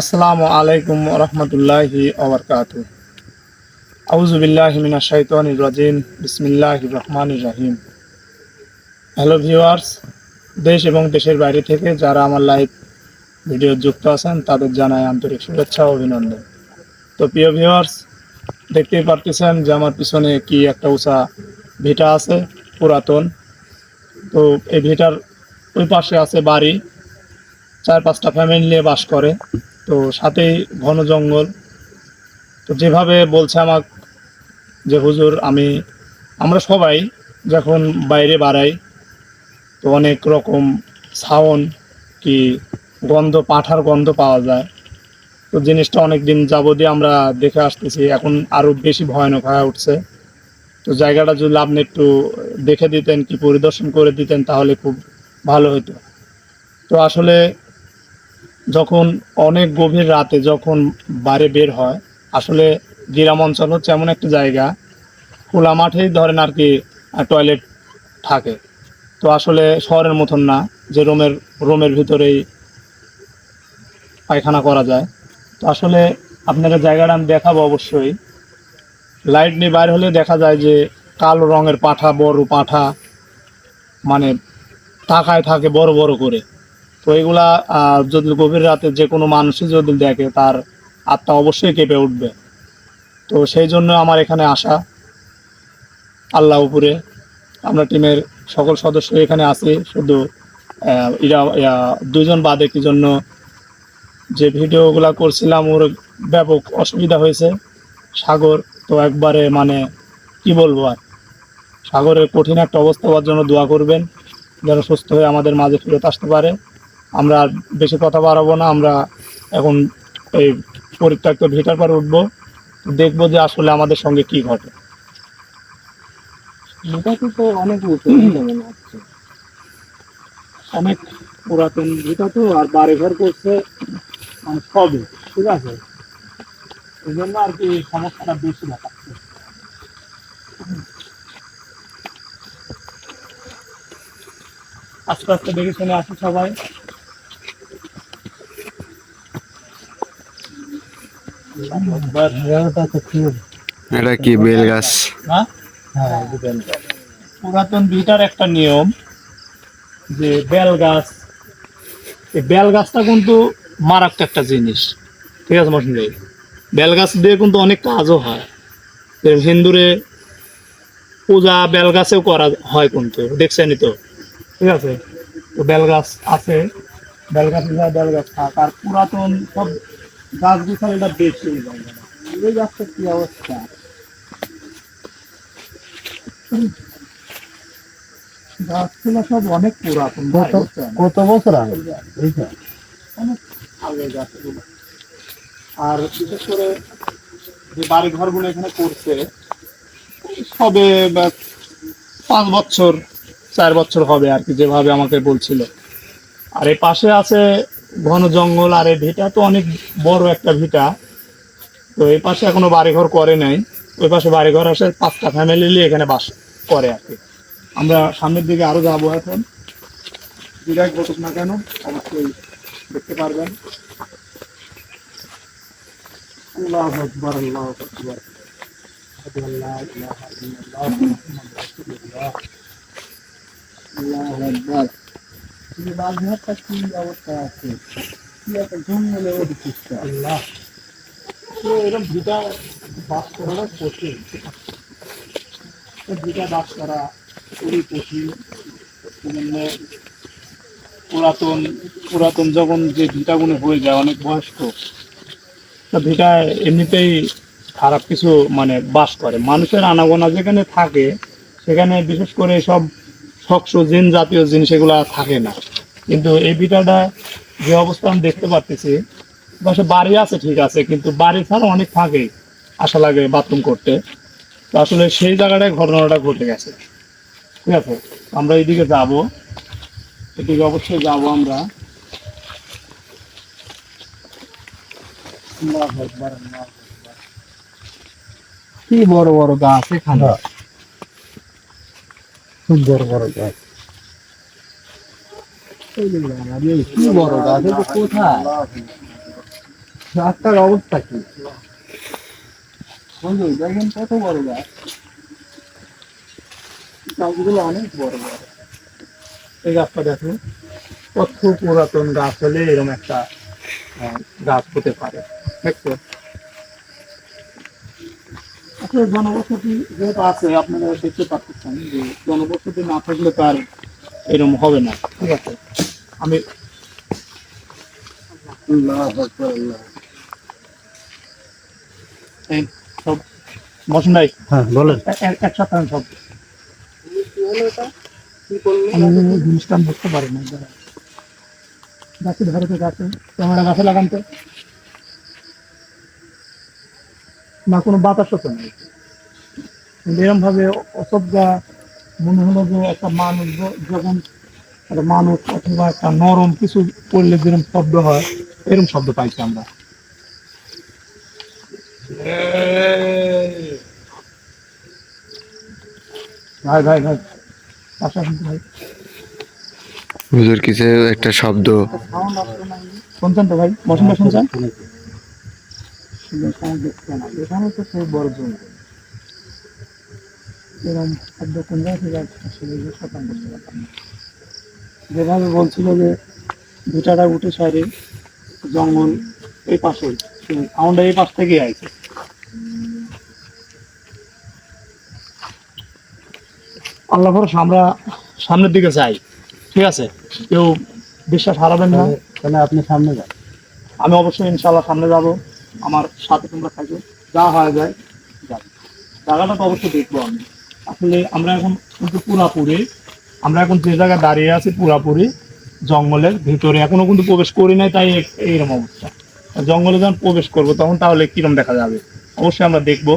আসসালামু আলাইকুম রহমতুল্লাহি ওবরকাত শাইতান রাজিম। বিসমিল্লাহ রহমান রাহিম। হ্যালো ভিউয়ার্স, দেশ এবং দেশের বাইরে থেকে যারা আমার লাইভ ভিডিও যুক্ত আছেন, তাদের জানাই আন্তরিক শুভেচ্ছা অভিনন্দন। তো প্রিয় ভিউয়ার্স, দেখতেই পারতেছেন যে আমার পিছনে কি একটা উঁচা ভিটা আছে, পুরাতন। তো এই ভিটার ওই পাশে আছে বাড়ি। চার পাঁচটা ফ্যামিলি নিয়ে বাস করে। তো সাথেই ঘন জঙ্গল। তো যেভাবে বলছে আমাক যে, হুজুর, আমি, আমরা সবাই যখন বাইরে বাড়াই, তো অনেক রকম সাউন্ড কি গন্ধ, পাঠার গন্ধ পাওয়া যায়। তো জিনিসটা অনেক দিন যাবতীয় আমরা দেখে আসতেছি, এখন আরও বেশি ভয়ানক হয়ে উঠছে। তো জায়গাটা যদি আপনি একটু দেখে দিতেন, কি পরিদর্শন করে দিতেন, তাহলে খুব ভালো হতো তো আসলে যখন অনেক গভীর রাতে যখন বাইরে বের হয়, আসলে গ্রাম অঞ্চল হচ্ছে এমন একটা জায়গা, খোলা মাঠেই ধরেন আর কি টয়লেট থাকে। তো আসলে শহরের মতন না, যে রুমের রুমের ভিতরেই পায়খানা করা যায়। তো আসলে আপনারা জায়গাটা আমি দেখাবো অবশ্যই। লাইট নিয়ে বাইরে হলে দেখা যায় যে কালো রঙের পাঠা, বড় পাঠা মানে টাকায় থাকে বড় বড় করে। তো এগুলা যদি গভীর রাতে যে কোনো মানুষই যদি দেখে তার আত্মা অবশ্যই কেঁপে উঠবে। তো সেই জন্য আমার এখানে আসা আল্লাহ উপরে। আমরা টিমের সকল সদস্য এখানে আছি শুধু ইয়া, দুইজন বাদে কি জন্য যে ভিডিওগুলো করছিলাম ওর ব্যাপক অসুবিধা হয়েছে। সাগর তো একবারে মানে কি বলব আর? সাগরের কঠিন একটা অবস্থা হওয়ার জন্য দোয়া করবেন যেন সুস্থ হয়ে আমাদের মাঝে ফেরত আসতে পারে। আমরা বেশি কথা বাড়াবো না আমরা এখন এই পরিত্যক্ত ভিটার পর উঠবো দেখব যে আসলে আমাদের সঙ্গে কি ঘটে। মোটামুটি তো অনেক অনেক পুরাতন ভিটা তো আর বাড়ি ঘর করছে মানে সবই ঠিক আছে? এই জন্য আর কি সমস্যাটা বেশি দেখাচ্ছে। আস্তে আস্তে দেখে শুনে আসি সবাই জায়গাটা তো কি এটা কি বেল গাছ? হ্যাঁ? পুরাতন ভিটার একটা নিয়ম যে বেল গাছ, এই বেল গাছটা কিন্তু মারাত্মক একটা জিনিস। ঠিক আছে মশন ভাই? বেল গাছ দিয়ে কিন্তু অনেক কাজও হয়। হিন্দুরে পূজা বেল গাছেও করা হয় কিন্তু, দেখছেনই তো? ঠিক আছে? তো বেল গাছ আছে, বেল গাছ বেল গাছ থাক, আর পুরাতন সব গাছ গুছালিটা বেশি এই জায়গাটা। এই কি অবস্থা? গাছগুলো সব অনেক পুরাতন কত বছর আগে? অনেক আগে গাছগুলো আর বিশেষ করে যে বাড়ি ঘরগুলো এখানে করছে সবে পাঁচ বছর চার বছর হবে আর কি যেভাবে আমাকে বলছিল। আর এই পাশে আছে ঘন জঙ্গল আর এই ভিটা তো অনেক বড় একটা ভিটা। তো এই পাশে এখনও বাড়িঘর করে নাই। ওই পাশে বাড়িঘর আসে পাঁচটা ফ্যামিলি নিয়ে এখানে বাস করে আর কি। আমরা সামনের দিকে আরও যাব এখন। বিরাট না কেন, অবশ্যই দেখতে পারবেন। আল্লাহ আল্লাহ আকবার। আশহাদু আল্লা ইলাহা ইল্লাল্লাহ মুহাম্মাদুর রাসূলুল্লাহ। আল্লাহু আকবার। পুরাতন পুরাতন যখন যে ভিটাগুলো হয়ে যায়, অনেক বয়স্ক, তো ভিটা এমনিতেই খারাপ কিছু মানে বাস করে। মানুষের আনাগোনা যেখানে থাকে, সেখানে বিশেষ করে সব শক্স জিন জাতীয় জিনিস এগুলা থাকে না। কিন্তু এই ভিটাটা যে অবস্থা আমি দেখতে পারতেছি পাশে বাড়ি আছে ঠিক আছে, কিন্তু বাড়ি ছাড়া অনেক থাকে আশা লাগে বাথরুম করতে। তো আসলে সেই জায়গাটায় ঘটনাটা ঘটে গেছে। ঠিক আছে? আমরা এইদিকে যাব। এদিকে অবশ্যই যাব আমরা। কি বড় বড় গাছ এখানে? খুব বড় বড় গাছ। কি বড় গাছ কোথায় রাস্তার অবস্থা কি বন্ধু দেখেন কত বড় গাছ। গাছগুলো অনেক বড় বড় এই গাছটা দেখো কত পুরাতন গাছ হলে এরকম একটা গাছ হতে পারে। দেখছ আসলে জনবসতি যেহেতু আছে আপনারা দেখতে পাচ্ছেন যে জনবসতি না থাকলে তো আর এরকম হবে না। ঠিক আছে। আমি এই সব বসুন ভাই হ্যাঁ বলেন। এ- এ- সব আমি জিনিসটা বুঝতে পারি না গাছে ধরে তো গাছে ক্যামেরা গাছে লাগান তো। না কোনো তো নেই এরকম ভাবে অসভ্যা মনে হলো যে একটা মানুষ যখন একটা মানুষ অথবা একটা নরম কিছু পড়লে যেরকম শব্দ হয় এরকম শব্দ পাইছি আমরা। ভাই ভাই ভাই ভাই। হুজুর কিছু একটা শব্দ। শুনছেন তো ভাই? বসুন শুনছেন? এখানে তো সেই বড় জঙ্গল এরকম শব্দ কোন জায়গা থেকে সেটা যে শতাং করতে পারতাম না। যেভাবে বলছিল যে দুটাটা উঠে সাইডে জঙ্গল এই পাশে সাউন্ড এই পাশ থেকে আইছে। আল্লাহ আমরা সামনের দিকে যাই ঠিক আছে? কেউ বিশ্বাস হারাবেন না। তাহলে আপনি সামনে যান। আমি অবশ্যই ইনশাল্লাহ সামনে যাব আমার সাথে তোমরা থাকবে যা হয়ে যায় যাবে। জায়গাটা তো অবশ্যই দেখব আমি। আসলে আমরা এখন কিন্তু পুরাপুরি আমরা এখন যে জায়গায় দাঁড়িয়ে আছি পুরাপুরি জঙ্গলের ভিতরে। এখনও কিন্তু প্রবেশ করি নাই তাই এইরকম অবস্থা। জঙ্গলে যখন প্রবেশ করব তখন তাহলে কিরম দেখা যাবে? অবশ্যই আমরা দেখব।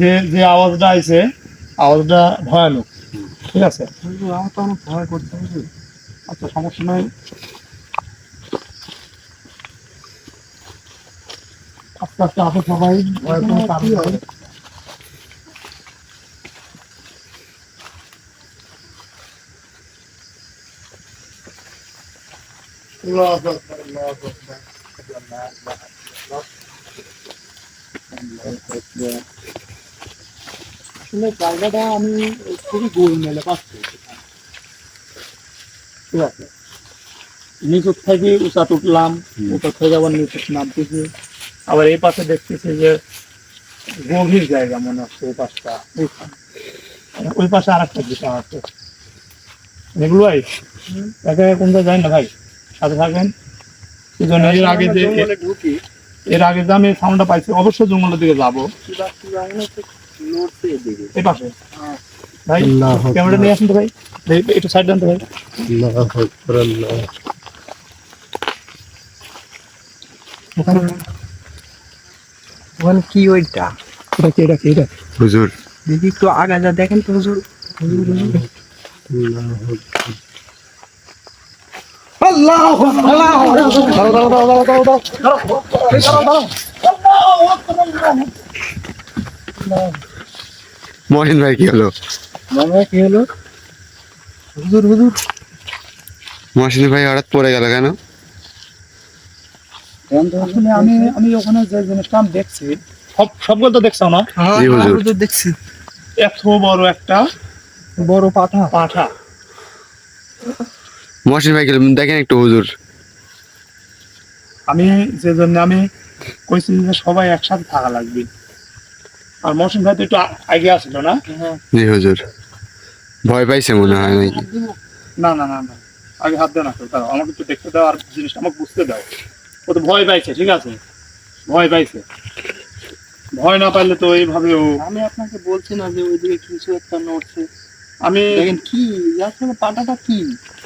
যে যে আওয়াজটা আইছে আওয়াজটা ভয়ানক। ঠিক আছে? আমার তো অনেক ভয় করতে হবে আচ্ছা সমস্যা নাই। আস্তে আস্তে আসো সবাই ভয়ের কোনো কারণ নেই। আসলে জায়গাটা আমি খুবই গোলমেলে পাচ্ছি, ঠিক আছে? নিচুর থেকে উঁচাত উঠলাম উঁচা থেকে আবার নিচু নামতেছি। আবার এই পাশে দেখতেছি যে গভীর জায়গা মনে হচ্ছে ওই পাশটা। বুঝছেন? ওই পাশে আর একটা বিষয় আছে। এগুলো ভাই একা একা কোন জায়গায় যায় না ভাই? সাথে থাকেন এই এর আগে যে এর আগে যে আমি সাউন্ডটা পাইছি অবশ্যই জঙ্গলের দিকে যাব। এই পাশে। হ্যাঁ। ভাই ক্যামেরা নিয়ে আসুন তো ভাই। একটু সাইড দেন তো ভাই। ওখানে ওখানে। কি ওইটা? এটা কি এটা কি এটা? হুজুর। দেখি একটু আগা যা দেখেন তো হুজুর। হুজুর হুজুর মহিন ভাই কি হলো? কি হলো? হুজুর হুজুর। মহসিন ভাই হঠাৎ পড়ে গেল কেন? আমি আমি ওখানে যে জিনিসটা আমি দেখছি সব সবগুলো তো দেখছ না? হুজুর। হুজুর দেখছি। এত বড় একটা বড় পাঠা। পাঠা। মহসিন ভাই দেখেন একটু হুজুর। আমি যে জন্য আমি কইছি যে সবাই একসাথে থাকা লাগবে। আর মৌসুম ভাই তো একটু আগে আসলো না? হ্যাঁ জি হুজুর। ভয় পাইছে মনে হয় নাকি? না না না না। আগে হাত দেও না আমাকে একটু দেখতে দাও আর জিনিসটা আমাকে বুঝতে দাও। ও তো ভয় পাইছে ঠিক আছে? ভয় পাইছে। ভয় না পাইলে তো এইভাবে ও আমি আপনাকে বলছি না যে ওইদিকে কিছু একটা নড়ছে। আমি কি আসলে পাটাটা কি?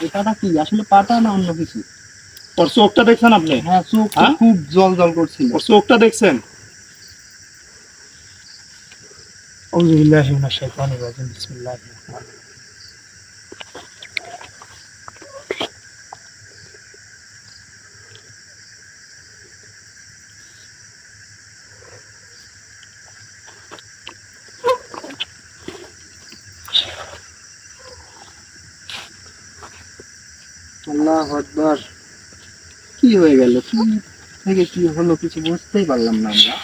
এই কি? আসলে পাটা না অন্য কিছু? ওর চোখটা দেখছেন আপনি? হ্যাঁ চোখ হ্যাঁ? খুব জল জল করছে ওর চোখটা দেখছেন? আউযু বিল্লাহি মিনাশ শাইতানির রাজিম বিসমিল্লাহির আল্লাহ আকবার। কি হয়ে গেল? কি থেকে কি হলো কিছু বুঝতেই পারলাম না আমরা।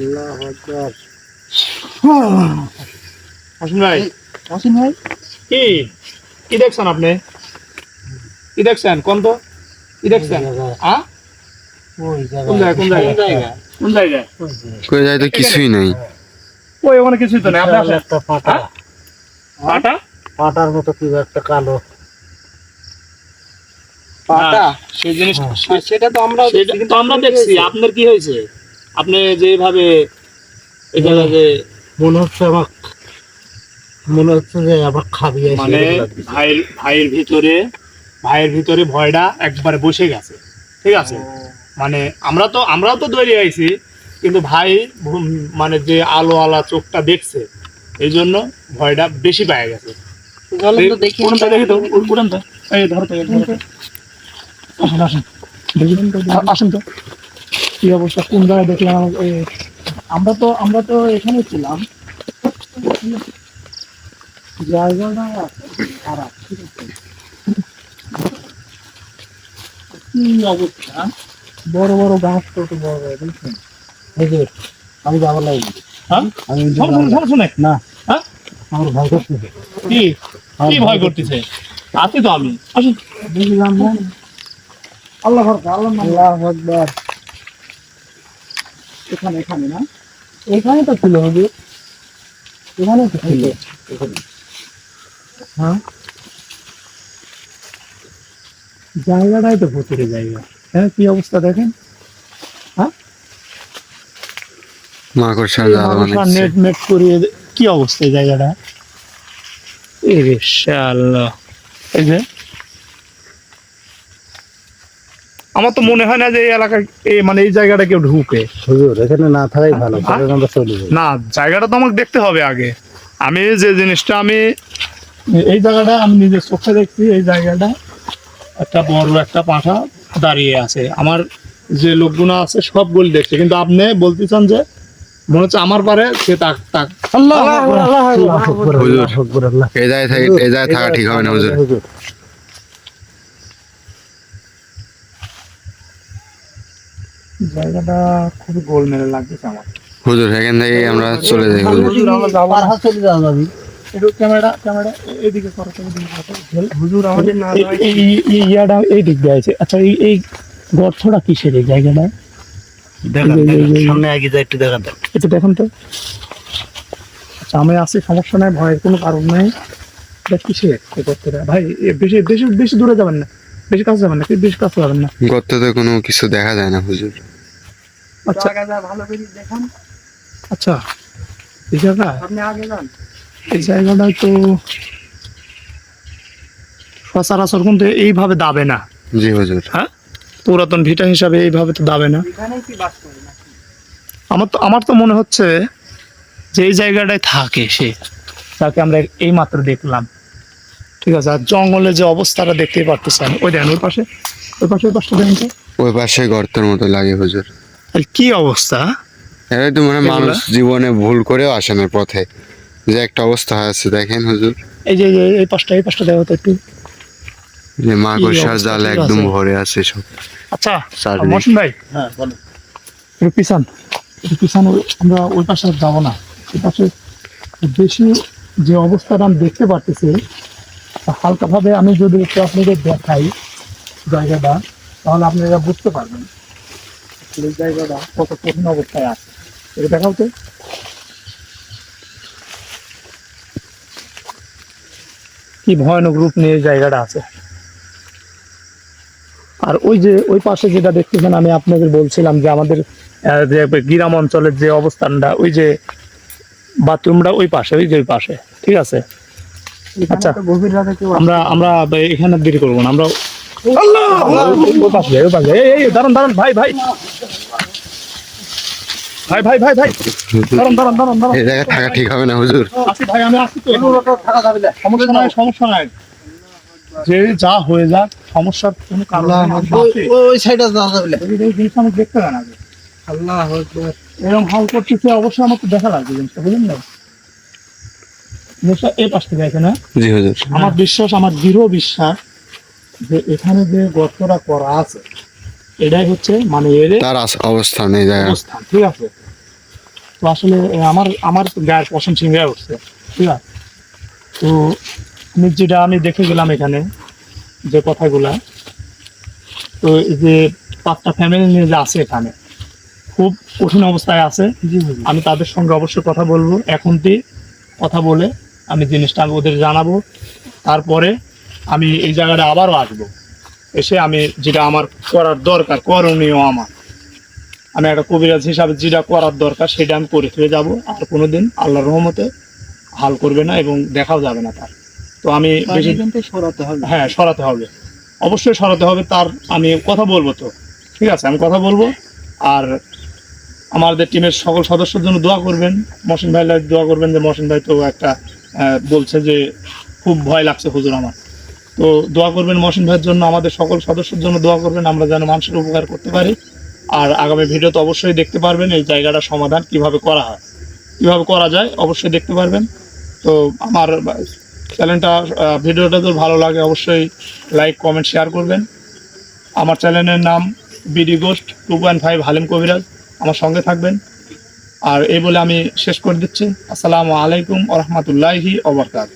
আল্লাহু আকবার। হাসিন ভাই। অসীম ভাই। কি? কি দেখছেন আপনি? কি দেখছেন? কোন তো? কি দেখছেন? হ্যাঁ কোন জায়গায়? কোন জায়গায়? কোন জায়গায়? কই যায় তো কিছুই নাই। ওই ওখানে কিছুই তো নেই। আপনি আসেন। একটা পাটা। হ্যাঁ? পাটা? পাটার মতো কি একটা কালো। পাটা? সেই জিনিস হ্যাঁ, সেটা তো আমরা সেটা তো আমরা দেখছি। আপনার কি হয়েছে? আপনি যেভাবে জায়গায় যে মনে হচ্ছে আমার মনে হচ্ছে যে আবার খাবি মানে ভাইয়ের ভাইয়ের ভিতরে ভাইয়ের ভিতরে ভয়টা একবারে বসে গেছে। ঠিক আছে? মানে আমরা তো আমরাও তো দৌড়ে আইছি কিন্তু ভাই মানে যে আলো আলা চোখটা দেখছে এই জন্য ভয়টা বেশি পায় গেছে। আসেন তো। কি অবস্থা কোন জায়গায় দেখলাম? আমরা তো আমরা তো এখানে ছিলাম। জায়গাটা খারাপ ঠিক আছে। কি অবস্থা? বড় বড় গাছ কত বড় বড় দেখছেন এই যে আমি যাব লাগবে হ্যাঁ? আমি না। হ্যাঁ? আমার ভয় করতেছে কি? কি ভয় করতেছে? আছি তো আমি। আসুন। বুঝলাম না আল্লাহ আল্লাহ আল্লাহ আকবার। এখানে এখানে না? এখানে তো ছিল হুজুর। এখানে তো ছিল। হ্যাঁ? জায়গাটাই তো ভুতুরে জায়গা। হ্যাঁ কি অবস্থা দেখেন? নেট মেট করিয়ে কি অবস্থা এই জায়গাটা? এই যে? আমার তো মনে হয় না যে এই এলাকায় মানে এই জায়গাটা কেউ ঢুকে। হুজুর এখানে না থাকাই ভালো হ্যাঁ? না জায়গাটা তো আমাকে দেখতে হবে আগে। আমি যে জিনিসটা আমি এই জায়গাটা আমি নিজের চোখে দেখছি এই জায়গাটা একটা বড় একটা পাঁঠা। দাঁড়িয়ে আছে। আমার যে লোকগুলো আছে সবগুলো দেখছে। কিন্তু আপনি বলতেছেন যে মনে হচ্ছে আমার পারে সে তাক তাক। আল্লাহ এই জায়গায় থাকে এই জায়গায় থাকা ঠিক হবে না হুজুর। জায়গাটা খুবই গোলমেলে লাগতেছে আমার। হুজুর এখান থেকে আমরা চলে যাই হুজুর। চলে যাওয়া যাবে। একটু ক্যামেরা ক্যামেরা এদিকে করো তো, এদিকে করো তো। হুজুর আমাদের না এই- এই এই- এই ইয়াটা এই দিক দিয়ে আছে আচ্ছা এই এই গর্তটা কিসের এই জায়গাটা দেখান এই- এই- দেখান। এই- সামনে আগে যাই একটু দেখান একটু দেখুন তো আচ্ছা আমি আছি সমস্যা নাই ভয়ের কোনো কারণ নাই এটা কিসের এই গর্তটা ভাই বেশি বেশি বেশি দূরে যাবেন না বেশি কাছে যাবেন না বেশি কাছে যাবেন না গর্তে কোনো কিছু দেখা যায় না হুজুর আচ্ছা ভালো করে দেখান আচ্ছা এই জায়গা আপনি আগে যান এই জায়গাটায় তো সচরাচর কিন্তু এইভাবে দাবে না। জি হুজুর। হ্যাঁ? পুরাতন ভিটা হিসাবে এইভাবে তো দাবে না। আমার তো আমার তো মনে হচ্ছে যে এই জায়গাটায় থাকে সে। তাকে আমরা এই মাত্র দেখলাম। ঠিক আছে আর জঙ্গলে যে অবস্থাটা দেখতেই পারতেছেন ওই দেখেন ওই পাশে ওই পাশে ওই পাশটা দেখেন ওই পাশে গর্তের মতো লাগে হুজুর। আর কি অবস্থা? এটাই তো মানে মানুষ জীবনে ভুল করেও আসে না পথে। যে একটা অবস্থা আছে দেখেন হুজুর। এই যে এই পাশটা এই পাশটা দেখো তো একটু। যে মাকড়সার জাল একদম ভরে আছে সব। আচ্ছা চারদিকে। মহসিন ভাই? হ্যাঁ বলো। একটু পিছান পিছান আমরা ওই পাশে যাব না। ওই পাশে বেশি যে অবস্থাটা আমি দেখতে পারতেছি হালকাভাবে আমি যদি একটু আপনাদের দেখাই জায়গাটা তাহলে আপনারা বুঝতে পারবেন। এই জায়গাটা কত কঠিন অবস্থায় আছে। এটা দেখাও তো। কি ভয়ানক রূপ নিয়ে জায়গাটা আছে। আর ওই যে ওই পাশে যেটা দেখতেছেন আমি আপনাদের বলছিলাম যে আমাদের যে গ্রাম অঞ্চলের যে অবস্থানটা ওই যে বাথরুমটা ওই পাশে ওই যে ওই পাশে ঠিক আছে? আচ্ছা। আমরা আমরা এখানে দেরি করব না আমরা ওই- ওই পাশে ওই পাশে এই এই দাঁড়ান দাঁড়ান ভাই ভাই। ভাই ভাই ভাই ভাই। দাঁড়ান দাঁড়ান দাঁড়ান দাঁড়ান। এই জায়গায় থাকা ঠিক হবে না হুজুর। আসি ভাই আমি আসি তো। থাকা যাবে না সমস্যা নাই সমস্যা নাই। যে যা হয়ে যাক সমস্যার কোনো কারণ নেই, ওই- সাইডে যাওয়া যাবে না এই জিনিসটা আমি দেখতে না আগে। আল্লাহ আকবার। এরকম হাল করতেছে অবশ্যই আমার তো দেখা লাগবে জিনিসটা বুঝলেন না? জিনিসটা এই পাশ থেকে আছে না? জি হুজুর। আমার বিশ্বাস আমার দৃঢ় বিশ্বাস যে এখানে যে গর্তটা করা আছে এটাই হচ্ছে মানে এর তার অবস্থান এই জায়গা অবস্থান ঠিক আছে? তো আসলে আমার আমার গায়ের পশম ছিংড়ে উঠছে ঠিক আছে? তো আমি যেটা আমি দেখে গেলাম এখানে যে কথাগুলা তো এই যে পাঁচটা ফ্যামিলি নিয়ে যে আছে এখানে খুব কঠিন অবস্থায় আছে। আমি তাদের সঙ্গে অবশ্যই কথা বলব এখন দিয়ে কথা বলে আমি জিনিসটা আমি ওদের জানাব। তারপরে আমি এই জায়গাটা আবারও আসব। এসে আমি যেটা আমার করার দরকার করণীয় আমার। আমি একটা কবিরাজ হিসাবে যেটা করার দরকার সেটা আমি করে ফিরে যাব আর কোনো দিন আল্লাহর রহমতে হাল করবে না এবং দেখাও যাবে না তার। তো আমি বেশি সরাতে হবে। হ্যাঁ সরাতে হবে। অবশ্যই সরাতে হবে তার আমি কথা বলব তো। ঠিক আছে আমি কথা বলব। আর আমাদের টিমের সকল সদস্যের জন্য দোয়া করবেন। মহসিন ভাই দোয়া করবেন যে মহসিন ভাই তো একটা বলছে যে খুব ভয় লাগছে হুজুর আমার। তো দোয়া করবেন মহসিন ভাইয়ের জন্য আমাদের সকল সদস্যের জন্য দোয়া করবেন। আমরা যেন মানুষের উপকার করতে পারি। আর আগামী ভিডিও তো অবশ্যই দেখতে পারবেন এই জায়গাটা সমাধান কীভাবে করা হয়। কীভাবে করা যায় অবশ্যই দেখতে পারবেন। তো আমার চ্যানেলটা ভিডিওটা তো ভালো লাগে অবশ্যই লাইক কমেন্ট শেয়ার করবেন। আমার চ্যানেলের নাম BD ghost two point five Halim Kabiraj আমার সঙ্গে থাকবেন। আর এই বলে আমি শেষ করে দিচ্ছি। আসসালামু আলাইকুম ওরহমতুল্লাহি ওবরকাত